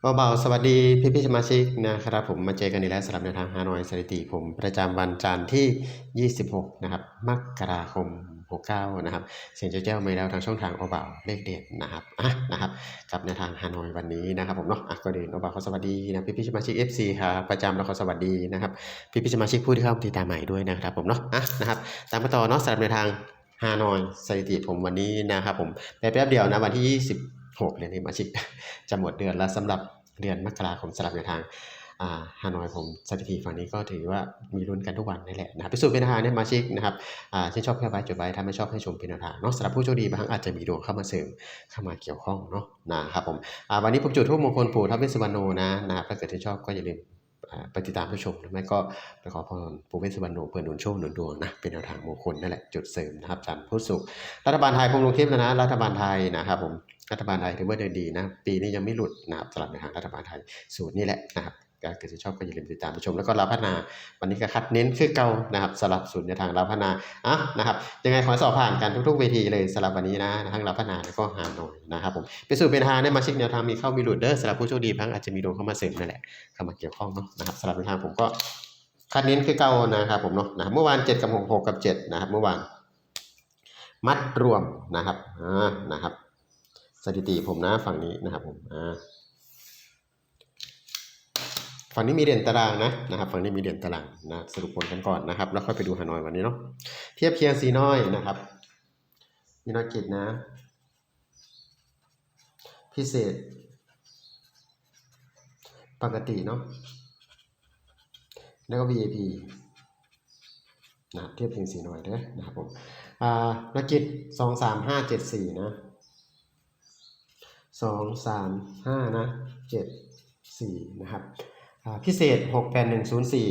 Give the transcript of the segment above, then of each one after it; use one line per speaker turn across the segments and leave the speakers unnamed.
เบาๆสวัสดีพี่พี่สมาชิกนะครับผมมาเจอกันอีกแล้วสำหรับในวทางฮานอยสถิติผมประจำวันจันทร์ที่ 26 นะครับมกราคม 69 นะครับ เสียงเจ้าเจ้ามาแล้วทางช่องทางโอเบาเลขเด็ดนะครับอะนะครับกับในวทางฮานอยวันนี้นะครับผมเนาะอะก็เดินโอเบาขอสวัสดีนะพี่พี่สมาชิก FC ครับประจำแล้วขอสวัสดีนะครับพี่พี่สมาชิกผู้ที่เข้ามาติดตามใหม่ด้วยนะครับผมเนาะอะนะครับตามมาต่อเนาะสำหรับในวทางฮานอยสถิติผมวันนี้นะครับผมแป๊บเดียวนะวันที่ 26เรียนี่มาชิกจะหมดเดือนแล้วสำหรับเดือนมกราคมสลับในทางฮานอยผมสถิติฝั่งนี้ก็ถือว่ามีรุ่นกันทุกวันนี่แหละนะครับพิสูจน์เป็นทางเนี่ยมาชิกนะครับอ่าที่ชอบแค่ไว้จดไว้ถ้าไม่ชอบให้ชมเป็นทางเนาะสำหรับผู้โชคดีบางครั้งอาจจะมีดวงเข้ามาเสริมเข้ามาเกี่ยวข้องเนาะนะครับผมอ่าวันนี้ผมจุดทูปมงคลปู่ท้าวเวสสุวรรณโนนะนะครับถ้าเกิดที่ชอบก็อย่าลืม ไปติดตามผู้ชมหรือไม่ก็ไปขอพรปูเวสสุวรรณโนเพื่อหนุนโชคหนุนดวงนะเป็นแนวทางมงคลนั่นแหละจุดเสริมนะครับจันพุทธสุขรัฐบาลไทยผมลงคลิปแล้วนะรัฐบาลไทยนะครับผมรัฐบาลไทยถือว่าเดินดีนะ ปีนี้ยังไม่หลุดนะครับสำหรับในทางรัฐบาลไทยสูตรนี้แหละนะครับ การเกิดที่ชอบก็อย่าลืมติดตามชม แล้วก็ลาวพัฒนา วันนี้ก็คัดเน้นคือเก่านะครับสำหรับสูตรในทางลาวพัฒนาอะนะครับยังไงขอสอบผ่านกันทุกๆเวทีเลยสำหรับวันนี้นะทั้งลาวพัฒนาแล้วก็หาหน่อยนะครับผมเป็นสูตรเป็นทางได้มาชิกแนวทางมีเข้ามีหลุดเด้อสำหรับผู้โชคดีพังอาจจะมีดวงเข้ามาเสริมนั่นแหละเข้ามาเกี่ยวข้องเนาะนะครับสำหรับในทางผมก็คัดเน้นคือเก่านะครับผมเนาะนะเมื่อวาน7กับ6 6กับ7นะครับเมื่อวานมัดรวมนะครับอ่านะครับสถิติผมนะฝั่งนี้นะครับผมอ่า ฝั่งนี้มีเด่นตารางนะนะครับฝั่งนี้มีเด่นตารางนะสรุปผลกันก่อนนะครับ แล้วค่อยไปดูฮานอยวันนี้เนาะเทียบเคียงซีน้อยนะครับมีน้อยกิจนะ พิเศษ ปกติเนาะแล้วก็ VIP นะครับเทียบเคียงสีน้อยเด้อนะครับผมอ่านักกิจสองสามห้าเจ็ดสี่นะสองสามห้านะเจ็ดสี่นะครับ พิเศษหกแปดหนึ่งศูนย์สี่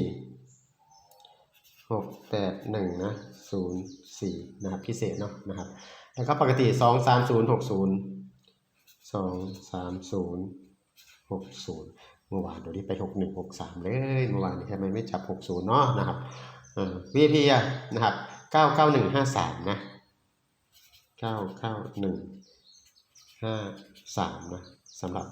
หกแปดหนึ่งนะศูนย์สี่นะครับพิเศษเนาะนะครับแล้วก็ปกติสองสามศูนย์หกศูนย์สองสามศูนย์หกศูนย์เมื่อวานเดี๋ยวนี้ไปหกหนึ่งหกสามเลยเมื่อวานนี้ทำไมไม่จับหกศูนย์เนาะนะครับอ่า VIP อะนะครับเก้าเก้าหนึ่งห้าสามนะเก้าเก้าหนึ่งห้าสามนะสำหรับ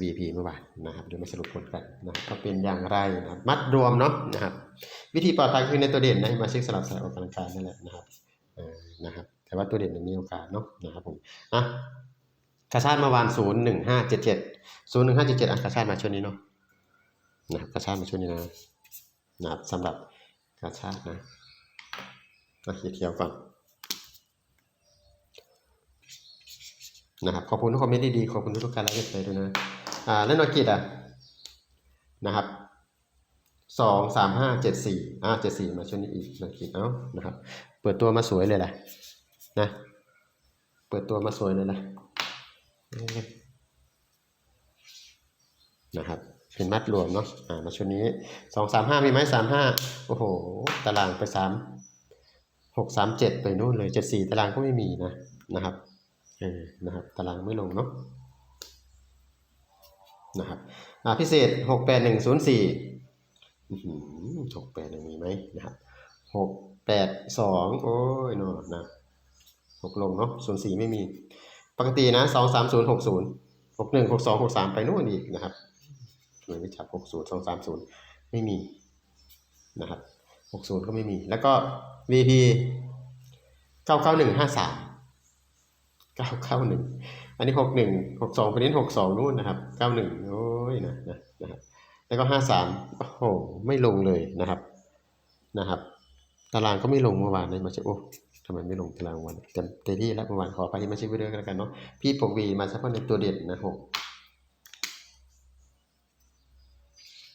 VP เมื่อวานนะครับเดี๋ยวมาสรุปผลกันนะครับก็เป็นอย่างไรนะครับมัดรวมเนาะนะครับ วิธีปลอดภัยคือในตัวเด่นนะมาเช็คสลับสายออกกำลังกายนั่นแหละนะครับนะครับ แต่ว่าตัวเด่นมันมีโอกาสเนาะนะครับผมอะกระชาติเมื่อวานศูนย์หนึ่งห้าเจ็ดเจ็ดศูนย์หนึ่งห้าเจ็ดเจ็ดอะกระชาติมาช่วงนี้เนาะนะครับกระชาติมาช่วงนี้นะนะครับสำหรับกระชาตินะก็เขียนเทียวก่อน นะครับขอบคุณทุกคอมเมนต์ดีๆขอบคุณทุกการไลค์กดแชร์ด้วยนะอ่าแล้วนอยกิจอะนะครับสองสามห้าเจ็ดสี่อ่าเจ็ดสี่มาช่วงนี้อีกนอยกิจเอ้านะครับ เปิดตัวมาสวยเลยแหละนะเปิดตัวมาสวยเลยแหละนะครับเป็นมัดรวมเนาะอ่ามาช่วงนี้สองสามห้ามีไหมสามห้าโอ้โห ตารางไปสามหกสามเจ็ดไปนู่นเลยเจ็ดสี่ตารางก็ไม่มีนะนะครับ เออนะครับตารางไม่ลงเนาะนะครับอ่าพิเศษหกแปดหนึ่งศูนย์สี่หกแปดหนึ่งมีไหมนะครับหกแปดสองโอ้ยเนาะนะหกลงเนาะศูนย์สี่ไม่มี ปกตินะสองสามศูนย์หกศูนย์หกหนึ่งหกสองหกสามไปนู่นอีกนะครับทำไมไม่จับหกศูนย์สองสามศูนย์ไม่มีนะครับหกศูนย์ก็ไม่มี แล้วก็ VP เก้าเก้าหนึ่งห้าสาม เก้าเก้าหนึ่งอันนี้หกหนึ่งหกสองคนนี้หกสองนู่นนะครับเก้าหนึ่งโอ้ยนะนะนะครับแล้วก็ห้าสามโอ้โหไม่ลงเลยนะครับนะครับ ตารางก็ไม่ลงเมื่อวานเลยมาเช็คโอ้ทำไมไม่ลงตารางวันเต็มเต็มที่แล้วเมื่อวานขอไปที่มาเช็คไปเรื่อยกันแล้วกันเนาะพี่ปกวีมาเฉพาะในตัวเด่นนะหก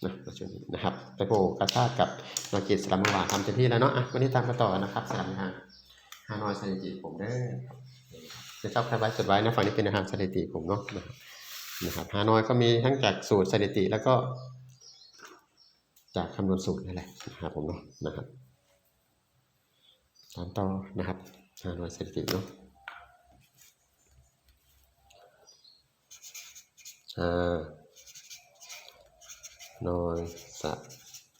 นะมาช่วงนี้นะครับไปโผล่กระชากกับนอกิจสลับเมื่อวานทำเต็มที่แล้วเนาะอะวันนี้ตามกันต่อนะครับสลับทางฮานอยสถิติผมได้ จะชอบแคปไว้จดไว้นะฝั่งนี้เป็นแนวทางสถิติผมเนาะนะครับฮานอยก็มีทั้งจากสูตรสถิติแล้วก็จากคำนวณสูตรนั่นแหละนะครับผมเนาะนะครับตามต่อนะครับฮานอยสถิติเนาะอ่านอยส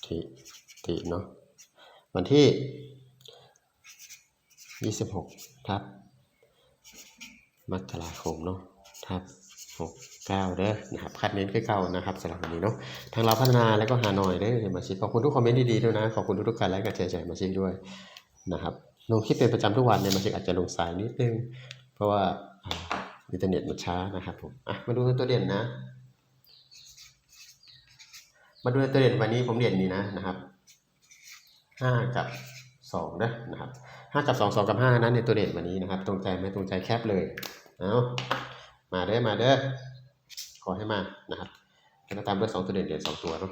ถิติเนาะวันที่ยี่สิบหกทับ มกราคมเนาะทับหกเก้าเด้อนะครับคัดเน้นคือเก้านะครับสำหรับวันนี้เนาะทางเราพัฒนาแล้วก็หาหน่อยเด้อมาชิขอบคุณทุกคอมเมนต์ดีๆด้วยนะขอบคุณทุกๆการไลค์การแชร์ใจมาชิด้วยนะครับลงคลิปเป็นประจำทุกวันเนี่ยมาชิอาจจะลงสายนิดนึง เพราะว่าอ่าอินเทอร์เน็ตมันช้านะครับผมอะมาดูตัวเด่นนะ มาดูตัวเด่นวันนี้ผมเด่นนี้นะนะครับห้ากับสองนะนะครับ ห้ากับสองสองกับห้านั้นในตัวเด่นวันนี้นะครับ ตรงใจไหมตรงใจแคบเลยเอามาเด้อมาเด้อขอให้มานะครับแล้วก็ตามด้วยสองตัวเด่นเด่นสองตัวเนาะ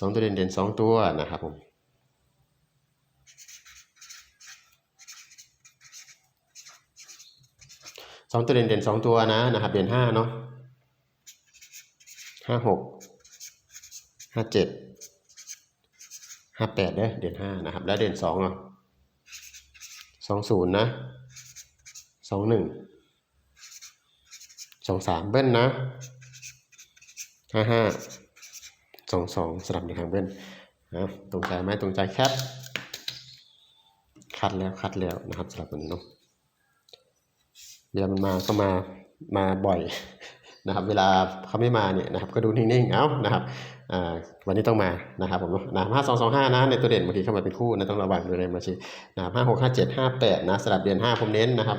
สองตัวเด่นเด่นสองตัวนะครับผมสองตัวเด่นเด่นสองตัวนะนะครับเด่นห้าเนาะห้าหกห้าเจ็ด ห้าแปดเด้อเด่นห้านะครับ แล้วเด่นสองอะสองศูนย์นะสองหนึ่งสองสามเบิ้ลนะห้าห้าสองสองสลับในทางเบิ้ลนะตรงใจไหมตรงใจแคปคัดแล้วคัดแล้วนะครับสำหรับวันนี้เนาะเวลามันมาก็มามาบ่อย นะครับ เวลาเขาไม่มาเนี่ยนะครับก็ดูนิ่งๆ เอ้านะครับอ่าวันนี้ต้องมานะครับผมนะห้าสองสองห้านะในตัวเด่นบางทีเข้ามาเป็นคู่นะต้องระวังด้วยเลยมาชีนะครับห้าหกห้าเจ็ดห้าแปดนะสลับเดือนห้าผมเน้นนะครับ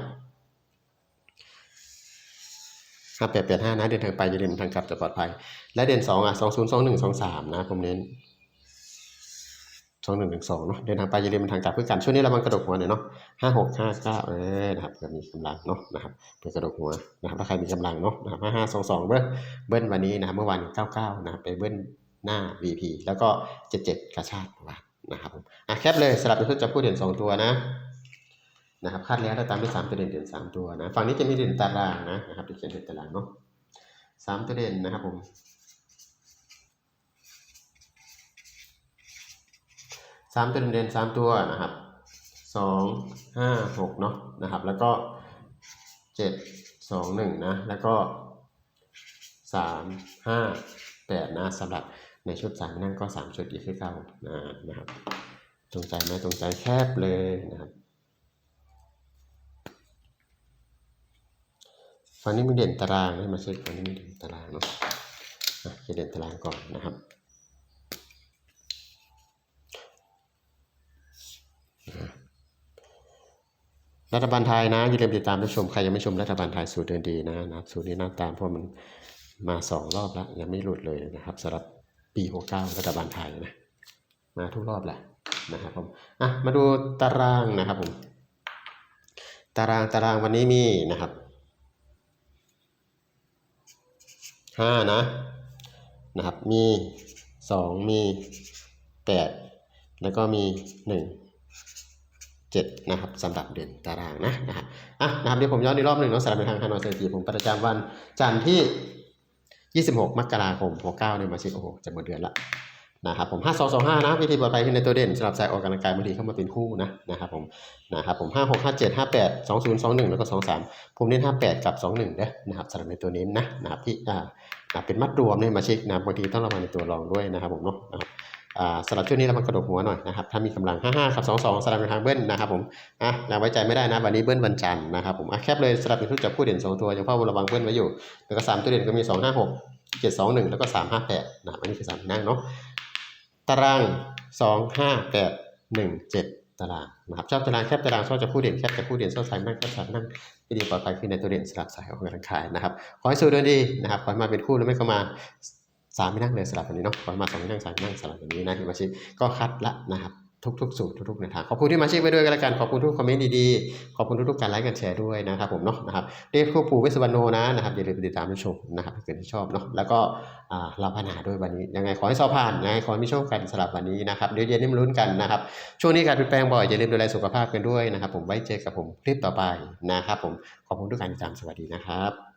ห้าแปดแปดห้านะเดินทางไปอย่าเดินทางกลับจะปลอดภัย และเด่นสองอะสองศูนย์สองหนึ่งสองสามนะผมเน้น สองหนึ่งหนึ่งสองเนาะเดินทางไปอย่าเดินทางกลับเพื่อกันช่วงนี้เรามันกระดกหัวหน่อยเนาะห้าหกห้าเก้าเออนะครับเผื่อมีกำลังเนาะนะครับเพื่อกระดกหัวนะครับถ้าใครมีกำลังเนาะนะครับห้าห้าสองสองเบิ้ลเบิ้ลวันนี้นะครับเมื่อวานเก้าเก้านะครับไปเบิ้ลหน้า VP แล้วก็เจ็ดเจ็ดกระชากวานนะครับผมอะแคปเลยสลับไปเพื่อจะพูดเด่นสองตัวนะนะครับคาดแล้วถ้าตามด้วยสามตัวเด่นเด่นสามตัวนะฝั่งนี้จะมีเด่นตารางนะนะครับที่เขียนเด่นตารางเนาะสามตัวเด่นนะครับผม สามตัวเด่นๆสามตัวนะครับสองห้าหกเนาะนะครับ แล้วก็เจ็ดสองหนึ่งนะ แล้วก็สามห้าแปดนะสำหรับในชุดสามนั่งก็สามชุดอีกคือเก้านะนะครับ ตรงใจไหมตรงใจแคบเลยนะครับฝั่งนี้มีเด่นตารางให้มาเช็คฝั่งนี้มีเด่นตารางเนาะอะจะเด่นตารางก่อนนะครับ รัฐบาลไทยนะอย่าลืมติดตามรับชมใครยังไม่ชมรัฐบาลไทยสูตรเดินดีนะนะครับสูตรนี้น่าตามเพราะมันมาสองรอบแล้วยังไม่หลุดเลยนะครับสำหรับปี69รัฐบาลไทยนะมาทุกรอบแหละนะครับผมอะมาดูตารางนะครับผมตารางตารางวันนี้มีนะครับห้านะนะครับมีสองมีแปดแล้วก็มีหนึ่ง เจ็ดนะครับสำหรับเดือนตารางนะนะครับอะนะครับเดี๋ยวผมย้อนอีกรอบหนึ่งเนาะสำหรับในทางฮานอยสถิติผมประจำวันจันทร์ที่ 26 มกราคม69เนี่ยมาเช็คโอ้โหจะหมดเดือนละนะครับผม 5225 นะวิธีปลอดภัยคือในตัวเด่นสำหรับสายออกกำลังกายบางทีเข้ามาเป็นคู่นะนะครับผมนะครับผม 56 57 58 2021 แล้วก็ 23 ผมเน้น 58 กับ 21นะนะครับสำหรับในตัวเน้นนะนะครับที่อ่าเป็นมัดรวมเนี่ยมาเช็คนะบางทีต้องระวังในตัวรองด้วยนะครับผมเนาะนะครับ สำหรับช่วงนี้เรามากระดกหัวหน่อยนะครับถ้ามีกำลัง 55กับ22สลับในทางเบิ้ลนะครับผมอะเราไว้ใจไม่ได้นะวันนี้เบิ้ลวันจันทร์นะครับผมอะแคปเลยสลับเป็นทุกจับผู้เด่น2ตัวยังเฝ้าระวังเบิ้ลไว้อยู่แล้วก็3ตัวเด่นก็มี 256 721 แล้วก็ 358นะอันนี้คือ3นั่งเนาะตาราง 2 5 8 1 7 ตารางนะครับชอบตารางแคปตารางชอบจะผู้เด่นแคปจะผู้เด่นชอบสายนั่งแคปสายนั่งวิธีปลอดภัยคือในตัวเด่นสลับสายออกกำลังกายนะครับขอให้สู้เดินดีนะครับขอให้มาเป็นคู่แล้วไม่เข้ามา สามไม่นั่งเลยสลับแบบนี้เนาะประมาณสองไม่นั่งสามนั่งสลับแบบนี้นะที่มาชิก็คัดละนะครับทุกๆสูตรทุกๆแนวทางขอบคุณที่มาชิไปด้วยกันละกันขอบคุณทุกคอมเมนต์ดีๆขอบคุณทุกๆการไลค์กันแชร์ด้วยนะครับผมเนาะนะครับเรียกครูปู่เวสสวรรณโนนะนะครับอย่าลืมติดตามชมนะครับถ้าเกิดที่ชอบเนาะแล้วก็อ่าเราพัฒนาด้วยวันนี้ยังไงขอให้สอบผ่านยังไงขอให้มีโชคกันสลับวันนี้นะครับเดี๋ยวเย็นนี้มาลุ้นกันนะครับช่วงนี้การเปลี่ยนแปลงบ่อยอย่าลืมดูแลสุขภาพกันด้วยนะครับผมไว้เจอกับผมคลิปต่อไปนะครับผมขอบคุณทุกการติดตามสวัสดีนะครับ